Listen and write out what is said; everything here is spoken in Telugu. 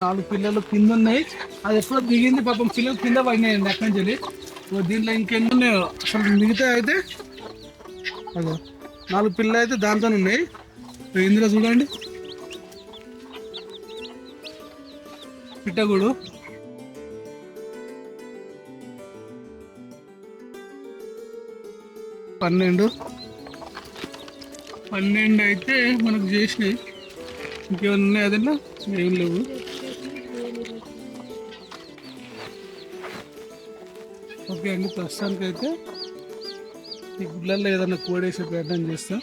నాలుగు పిల్లలు కింద ఉన్నాయి అది ఎప్పుడో దిగింది పాపం పిల్లలు కింద పడినాయండి అక్కడి నుంచి వెళ్ళి. దీంట్లో ఇంకెన్ని ఉన్నాయో అసలు మిగతా అయితే అదో నాలుగు పిల్లలు అయితే దాంతో ఉన్నాయి. ఇందులో చూడండి. పిట్టగూడు. పన్నెండు. పన్నెండు అయితే మనకు చేసినాయి. ఇంకేమైనా ఉన్నాయి అదన్నా? ఏం లేవు. ఓకే అండి ప్రస్తుతానికి అయితే ఈ గుళ్ళల్లో ఏదైనా కోడేసే ప్రయత్నం చేస్తాం.